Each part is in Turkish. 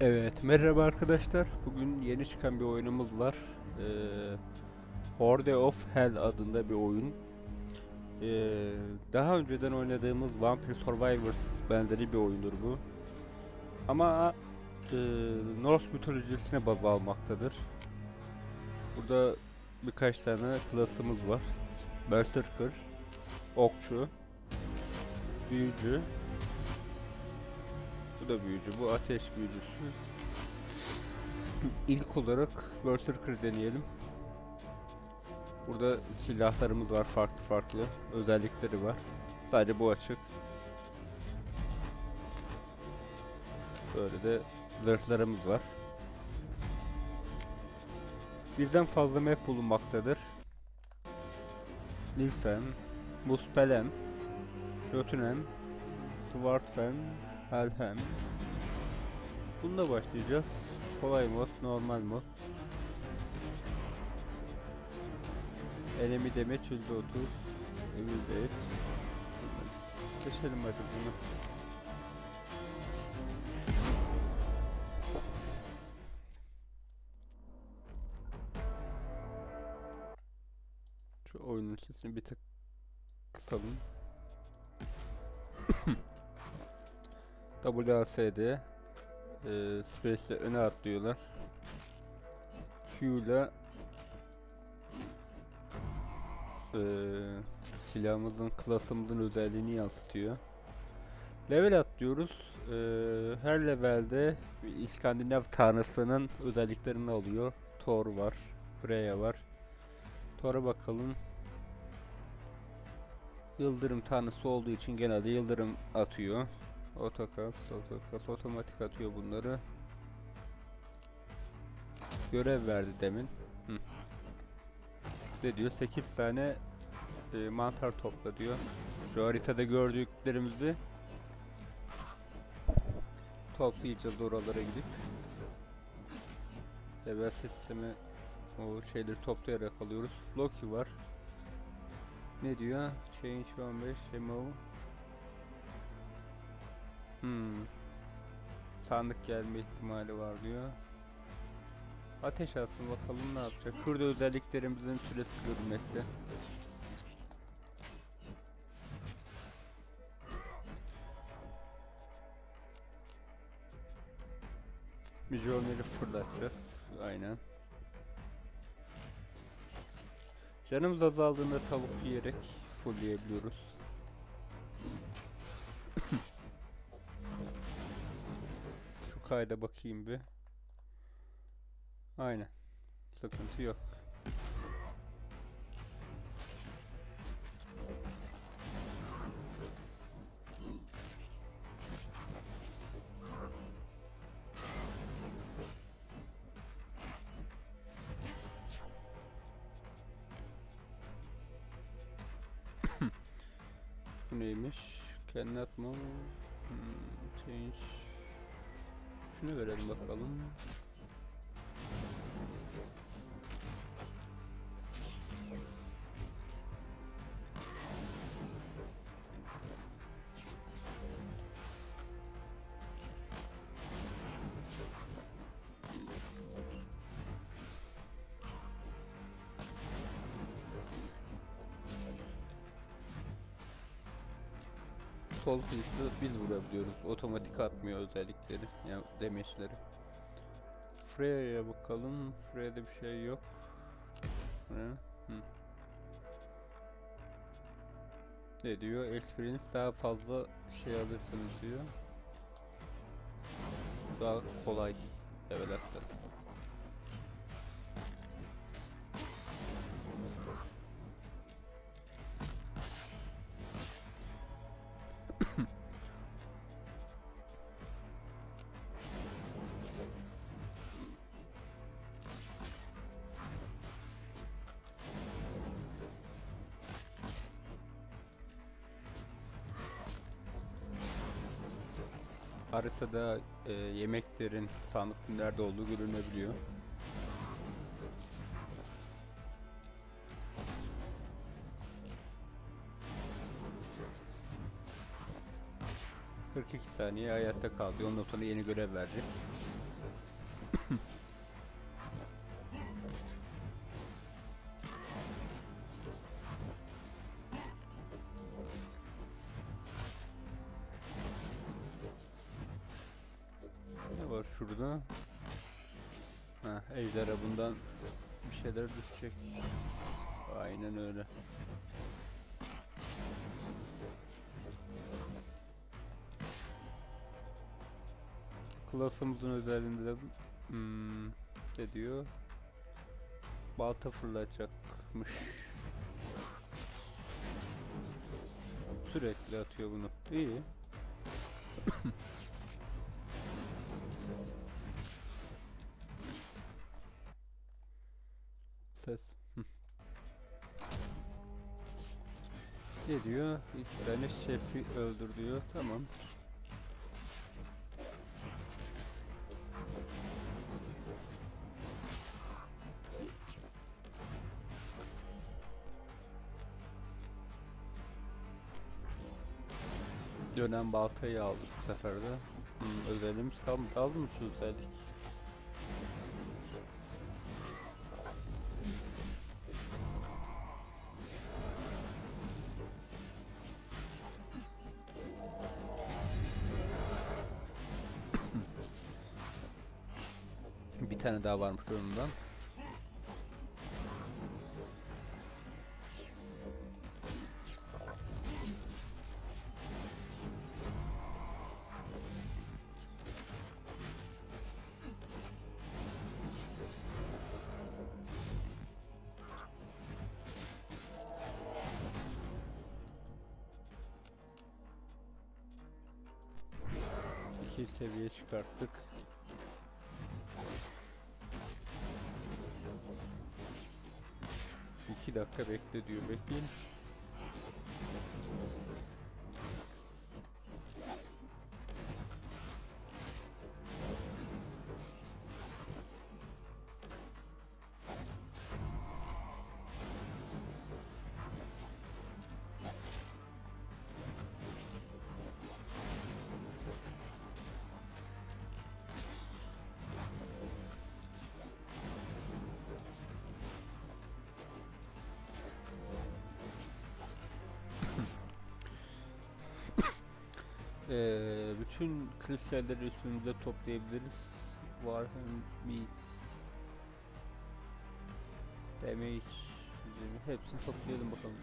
Evet, merhaba arkadaşlar. Bugün yeni çıkan bir oyunumuz var. Ee, Horde of Hell adında bir oyun. Ee, daha önceden oynadığımız Vampire Survivors benzeri bir oyundur bu. Ama e, Norse mitolojisine baz almaktadır. Burada birkaç tane klasımız var. Berserker, Okçu, Büyücü, bu da büyücü. Bu ateş büyücüsü. İlk olarak Berserker deneyelim. Burada silahlarımız var farklı farklı. Özellikleri var. Sadece bu açık. Böyle de zırhlarımız var. Birden fazla map bulunmaktadır. Nilfen, Muspelem, Jotunheim, Svartfen, Helhem. Bununla başlayacağız. Kolay mod, normal mod. Enemy damage %30. Evil Death. Seçelim hadi bunu. Şu oyunun sesini bir tık kısalım. WASD e, Space'le öne atlıyorlar. Q'la e, silahımızın, klasımızın özelliğini yansıtıyor. Level atlıyoruz. E, her levelde İskandinav tanrısının özelliklerini alıyor. Thor var, Freya var. Thor'a bakalım. Yıldırım tanrısı olduğu için genelde yıldırım atıyor. Otokas, otokas otomatik atıyor bunları. Görev verdi demin. Hı. Ne diyor? 8 tane e, mantar topla diyor. Şu haritada gördüklerimizi toplayacağız oralara gidip. Level sistemi o şeyleri toplayarak alıyoruz. Loki var. Ne diyor? Change 15 MO Hmm. Sandık gelme ihtimali var diyor. Ateş alsın bakalım ne yapacak. Şurada özelliklerimizin süresi görünmekte. Mjolnir'i fırlatacak. Aynen. Canımız azaldığında tavuk yiyerek fullleyebiliyoruz. Kayda bakayım bir. Aynen. Sıkıntı yok. Bu neymiş? Cannot move. Hmm, change. Şunu verelim bakalım. Sol klikle biz vurabiliyoruz. Otomatik atmıyor özellikleri. Yani demeçleri. Freya'ya bakalım. Freya'da bir şey yok. Ne? Hı. Ne diyor? Experience daha fazla şey alırsınız diyor. Daha kolay level atlarız. Haritada e, yemeklerin sandıkların nerede olduğu görünebiliyor. ...42 saniye hayatta kaldı. Ondan sonra yeni görev verecek. Düşecek. Aynen öyle. Klasımızın özelliğinde de hmm, ne diyor? Balta fırlatacakmış. Sürekli atıyor bunu. İyi. Ses. Ne diyor? İki tane şefi öldür diyor. Tamam. Dönen baltayı aldık bu sefer de. Hmm, özelliğimiz kalmadı. Aldın mı şu? Tane daha varmış önümden. İki seviye çıkarttık. Dakika bekle diyor. Bekleyin. Ee, bütün kristalleri üstümüzde toplayabiliriz. Warhammer Meat Damage hepsini toplayalım bakalım.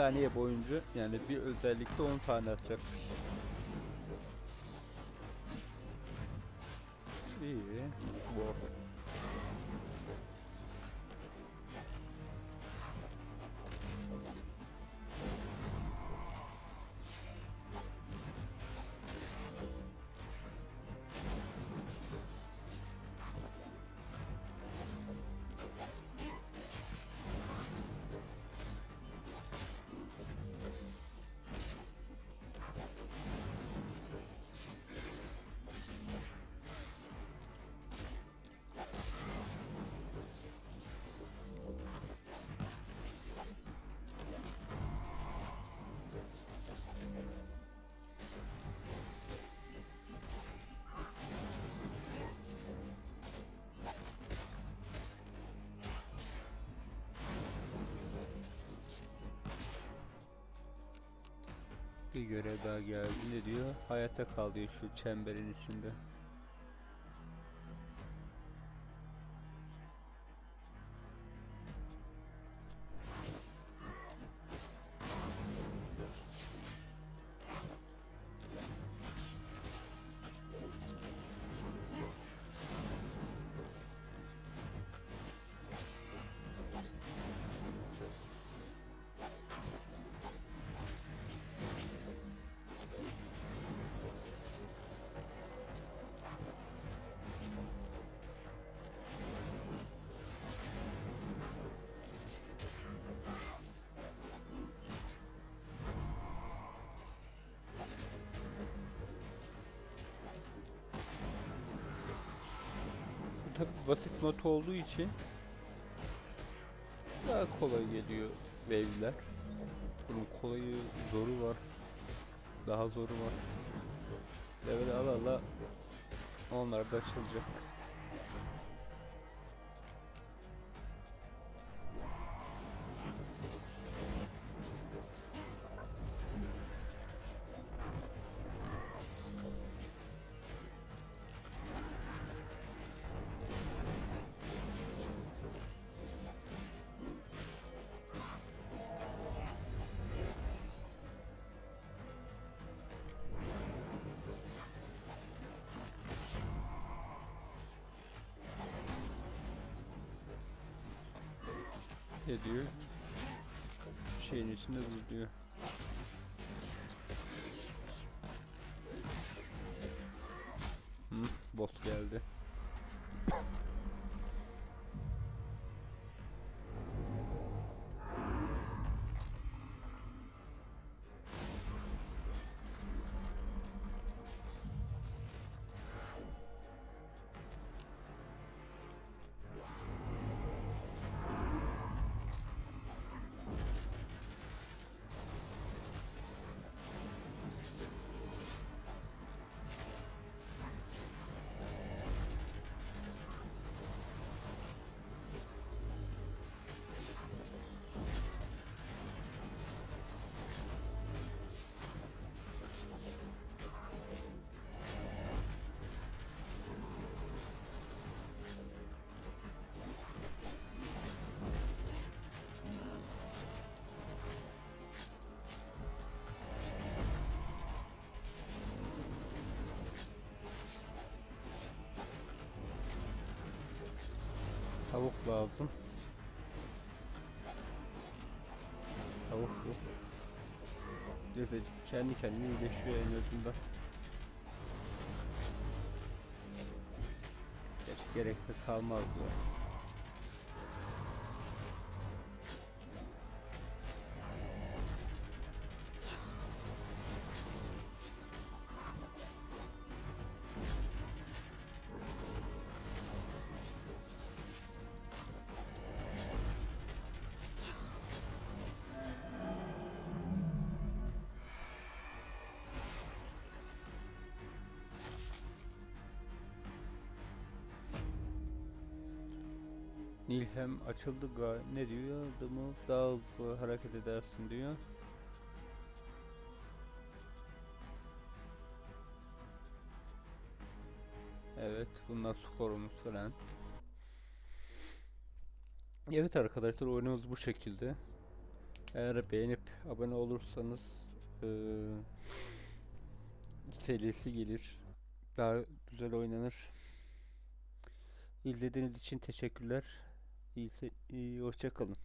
Saniye boyunca yani bir özellikle 10 tane atacakmış. Bir görev daha geldi. Diyor? Hayatta kal diyor şu çemberin içinde. Basit not olduğu için daha kolay geliyor wave'ler. Bunun kolayı zoru var. Daha zoru var. Level ala ala onlar da açılacak. Ne diyor? Şeyin içinde dur Tavuk lazım. Tavuk yok. Neyse kendi kendine iyileşiyor en azından. Gerçi gerek de kalmaz ya. Nilhem açıldı ga ne diyor? Adımı daha hızlı hareket edersin diyor. Evet, bunlar skorumuz falan. Evet arkadaşlar oyunumuz bu şekilde. Eğer beğenip abone olursanız eee serisi gelir. Daha güzel oynanır. İzlediğiniz için teşekkürler. İyi, iyi hoşça kalın.